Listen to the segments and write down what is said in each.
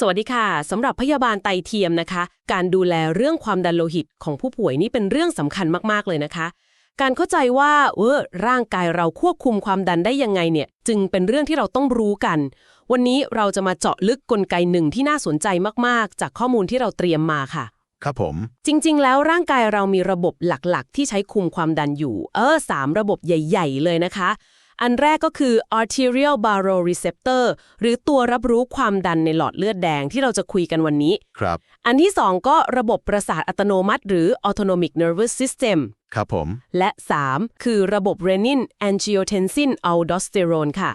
สวัสดีค่ะสำหรับพยาบาลไตเทียมนะคะ การดูแลเรื่องความดันโลหิตของผู้ป่วยนี่เป็นเรื่องสำคัญมากๆเลยนะคะ การเข้าใจว่าเออร่างกายเราควบคุมความดันได้ยังไงเนี่ย จึงเป็นเรื่องที่เราต้องรู้กัน วันนี้เราจะมาเจาะลึกกลไกหนึ่งที่น่าสนใจมากๆ จากข้อมูลที่เราเตรียมมาค่ะ ครับผม จริง ๆ แล้วร่างกายเรามีระบบหลักๆ ที่ใช้คุมความดันอยู่ เออสามระบบใหญ่ ๆ เลยนะคะ อันแรกก็คือ arterial baroreceptor หรือตัวรับรู้ความดันในหลอดเลือดแดงที่เราจะคุยกันวันนี้ ครับ อันที่ 2 ก็ระบบประสาทอัตโนมัติ หรือ autonomic nervous system ครับผม และ 3 คือระบบ renin angiotensin aldosterone ค่ะ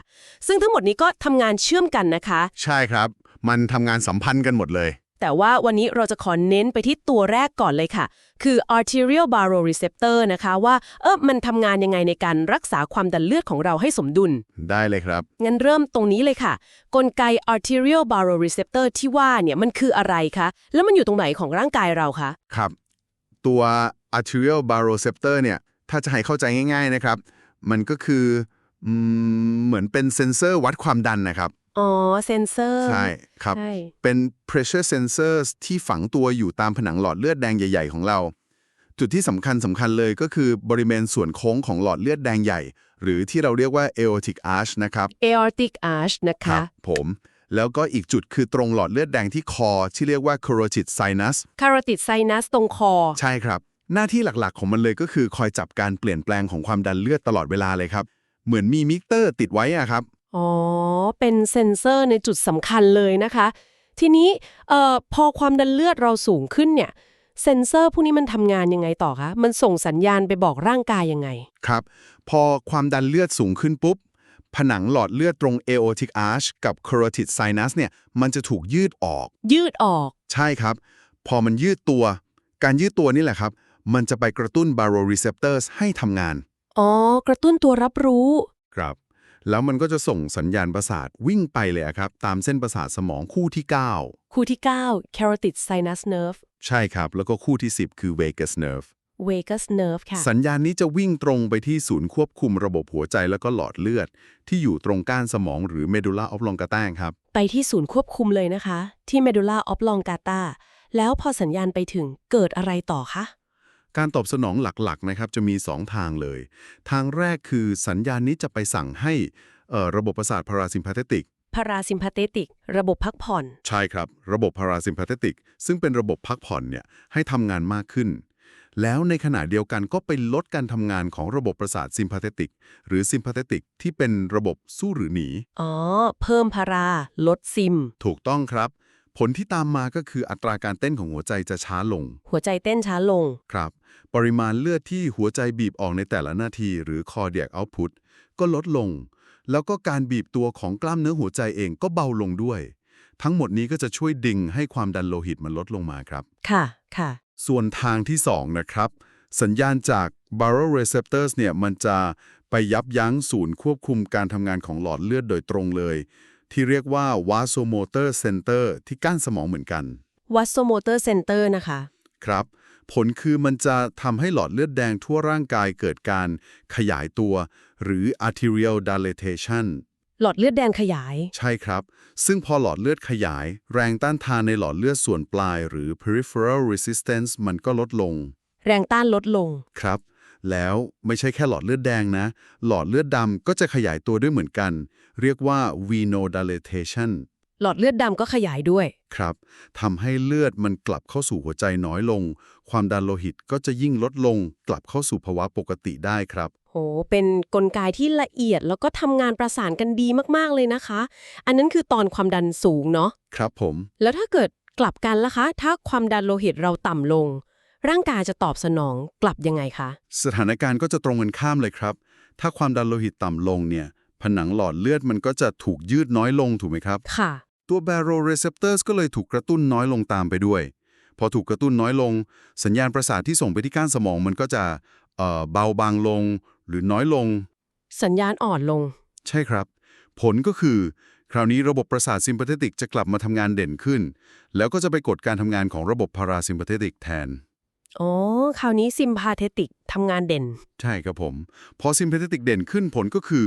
ซึ่งทั้งหมดนี้ก็ทำงานเชื่อมกันนะคะ ใช่ครับ มันทำงานสัมพันธ์กันหมดเลย แต่ว่าวันนี้เราจะขอเน้นไปที่ตัวแรกก่อนเลยค่ะ คือ arterial baroreceptor นะคะว่าเออมันทำงานยังไงในการรักษาความดันเลือดของเราให้สมดุล ได้เลยครับ งั้นเริ่มตรงนี้เลยค่ะ กลไก arterial baroreceptor ที่ว่าเนี่ยมันคืออะไรคะ แล้วมันอยู่ตรงไหนของร่างกายเราคะ ครับ ตัว arterial baroreceptor เนี่ยถ้าจะให้เข้าใจง่าย ๆนะครับ มันก็คืออืมเหมือนเป็นเซ็นเซอร์วัดความดันนะครับ อ๋อ เซนเซอร์ ใช่ครับ ใช่ เป็น pressure sensors ที่ฝังตัวอยู่ตามผนังหลอดเลือดแดงใหญ่ ๆ ของเรา จุดที่สำคัญสำคัญเลยก็คือบริเวณส่วนโค้งของหลอดเลือดแดงใหญ่ หรือที่เราเรียกว่า aortic arch นะครับ aortic arch นะครัคะผม แล้วก็อีกจุดคือตรงหลอดเลือดแดงที่คอ ที่เรียกว่า carotid sinus carotid sinus ตรงคอ ใช่ครับ หน้าที่หลักๆ ของมันเลยก็คือคอยจับการเปลี่ยนแปลงของความดันเลือดตลอดเวลาเลยครับ เหมือนมีมิเตอร์ติดไว้อะครับ อ๋อ เป็นเซ็นเซอร์ในจุดสำคัญเลยนะคะ ทีนี้เอ่อพอความดันเลือดเราสูงขึ้นเนี่ย เซ็นเซอร์พวกนี้มันทำงานยังไงต่อคะ มันส่งสัญญาณไปบอกร่างกายยังไง ครับ พอความดันเลือดสูงขึ้นปุ๊บ ผนังหลอดเลือดตรง aortic arch กับ carotid sinus เนี่ย มันจะถูกยืดออก ยืดออก ใช่ครับ พอมันยืดตัว การยืดตัวนี่แหละครับ มันจะไปกระตุ้น baroreceptors ให้ทำงาน อ๋อ กระตุ้นตัวรับรู้ ครับ แล้วมันก็จะส่งสัญญาณประสาทวิ่งไปเลยอะครับ ตามเส้นประสาทสมองคู่ที่คู่ที่ 9 carotid sinus nerve 9ใช่ครับ แล้วก็คู่ที่ 10 คือ vagus nerve vagus nerve ค่ะ สัญญาณนี้จะวิ่งตรงไปที่ศูนย์ควบคุมระบบหัวใจแล้วก็หลอดเลือด ที่อยู่ตรงก้านสมองหรือ medulla oblongata ครับ ไปที่ศูนย์ควบคุมเลยนะคะ ที่ medulla oblongata แล้วพอสัญญาณไปถึงเกิดอะไรต่อคะ การตอบสนองหลักๆนะครับจะมี 2 ทางเลย ทางแรกคือสัญญาณนี้จะไปสั่งให้เอ่อระบบประสาท parasympathetic parasympathetic ระบบพักผ่อน ใช่ครับ ระบบ parasympathetic ซึ่งเป็นระบบพักผ่อนเนี่ยให้ทำงานมากขึ้น แล้วในขณะเดียวกันก็ไปลดการทำงานของระบบประสาท sympathetic หรือ sympathetic ที่เป็นระบบสู้หรือหนี อ๋อ เพิ่มพารา ลดซิม ถูกต้องครับ ผลที่ตามมาก็คืออัตราการเต้นของหัวใจจะช้าลง หัวใจเต้นช้าลง ครับ ปริมาณเลือดที่หัวใจบีบออกในแต่ละนาที หรือ cardiac output ก็ลดลง แล้วก็การบีบตัวของกล้ามเนื้อหัวใจเองก็เบาลงด้วย ทั้งหมดนี้ก็จะช่วยดึงให้ความดันโลหิตมันลดลงมาครับ ค่ะ ค่ะ ส่วนทางที่ 2 นะครับ สัญญาณจาก baroreceptors เนี่ยมันจะไปยับยั้งศูนย์ควบคุมการทำงานของหลอดเลือดโดยตรงเลย ที่เรียกว่า vasomotor center ที่ก้านสมองเหมือนกัน vasomotor center นะคะ ครับ ผลคือมันจะทำให้หลอดเลือดแดงทั่วร่างกายเกิดการขยายตัว หรือ arterial dilatation หลอดเลือดแดงขยาย ใช่ครับ ซึ่งพอหลอดเลือดขยาย แรงต้านทานในหลอดเลือดส่วนปลาย หรือ peripheral resistance มันก็ลดลง แรงต้านลดลง ครับ แล้วไม่ใช่แค่หลอดเลือดแดงนะ หลอดเลือดดำก็จะขยายตัวด้วยเหมือนกัน เรียกว่า venodilatation หลอดเลือดดำก็ขยายด้วย ครับทำให้เลือดมันกลับเข้าสู่หัวใจน้อยลง ความดันโลหิตก็จะยิ่งลดลง กลับเข้าสู่ภาวะปกติได้ครับโห เป็นกลไกที่ละเอียดแล้วก็ทำงานประสานกันดีมากๆเลยนะคะ อันนั้นคือตอนความดันสูงเนาะ ครับผม แล้วถ้าเกิดกลับกันล่ะคะ ถ้าความดันโลหิตเราต่ำลง ร่างกายจะตอบสนองกลับยังไงคะ สถานการณ์ก็จะตรงกันข้ามเลยครับ ถ้าความดันโลหิตต่ำลงเนี่ย ผนังหลอดเลือดมันก็จะถูกยืดน้อยลงถูกไหมครับ ค่ะ ตัว baroreceptors ก็เลยถูกกระตุ้นน้อยลงตามไปด้วย พอถูกกระตุ้นน้อยลง สัญญาณประสาทที่ส่งไปที่ก้านสมองมันก็จะเอ่อเบาบางลง หรือน้อยลง สัญญาณอ่อนลง ใช่ครับ ผลก็คือ คราวนี้ระบบประสาท sympathetic จะกลับมาทำงานเด่นขึ้น แล้วก็จะไปกดการทำงานของระบบ parasympathetic แทน อ๋อ คราวนี้ซิมพาเทติกทำงานเด่น ใช่ครับผม พอ sympathetic เด่นขึ้นผลก็คือ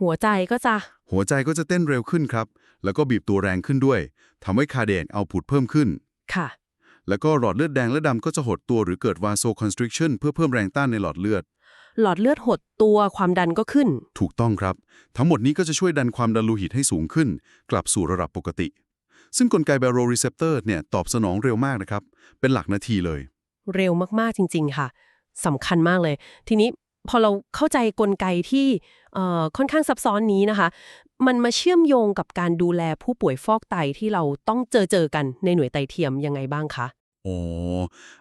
หัวใจก็จะ หัวใจก็จะเต้นเร็วขึ้นครับ แล้วก็บีบตัวแรงขึ้นด้วยทำให้คาเดนเอาผุดเพิ่มขึ้น ค่ะ แล้วก็หลอดเลือดแดงและดำก็จะหดตัวหรือเกิดวาโซคอนสตริ c ชันเพื่อเพิ่มแรงต้านในหลอดเลือด หลอดเลือดหดตัวความดันก็ขึ้น ถูกต้องครับ ทั้งหมดนี้ก็จะช่วยดันความดันโลหิตให้สูงขึ้น กลับสู่ระดับปกติ ซึ่งกลไกบาโรรีเซปเตอร์เนี่ยตอบสนองเร็วมากนะครับ เป็นหลักนาทีเลย เร็วมากๆจริง ๆ ค่ะสำคัญมากเลย ทีนี้พอเราเข้าใจกลไกที่เอ่อค่อนข้างซับซ้อนนี้นะคะ มันมาเชื่อมโยงกับการดูแลผู้ป่วยฟอกไตที่เราต้องเจอเจอกันในหน่วยไตเทียมยังไงบ้างคะอ๋อ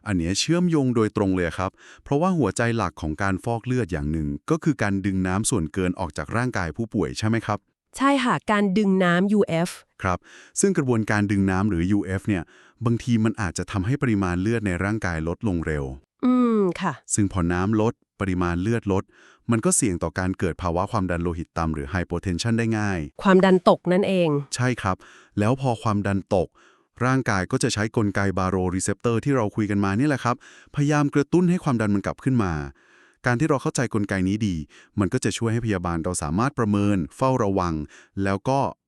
อันเนี้ยเชื่อมโยงโดยตรงเลยครับ เพราะว่าหัวใจหลักของการฟอกเลือดอย่างหนึ่ง ก็คือการดึงน้ำส่วนเกินออกจากร่างกายผู้ป่วยใช่ไหมครับ ใช่ค่ะ การดึงน้ำ UF ครับ ซึ่งกระบวนการดึงน้ำหรือ UF เนี่ย บางทีมันอาจจะทำให้ปริมาณเลือดในร่างกายลดลงเร็ว อืม ค่ะ ซึ่งพอน้ำลด ปริมาณเลือดลด มันก็เสี่ยงต่อการเกิดภาวะความดันโลหิตต่ำหรือ hypotension ได้ง่าย ความดันตกนั่นเอง ใช่ครับ แล้วพอความดันตก ร่างกายก็จะใช้กลไกบาโรรีเซปเตอร์ที่เราคุยกันมานี่แหละครับ พยายามกระตุ้นให้ความดันมันกลับขึ้นมา การที่เราเข้าใจกลไกนี้ดี มันก็จะช่วยให้พยาบาลเราสามารถประเมิน เฝ้าระวัง แล้วก็เอ่อ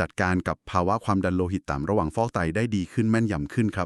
จัดการกับภาวะความดันโลหิตต่ำระหว่างฟอกไตได้ดีขึ้นแม่นยำขึ้นครับ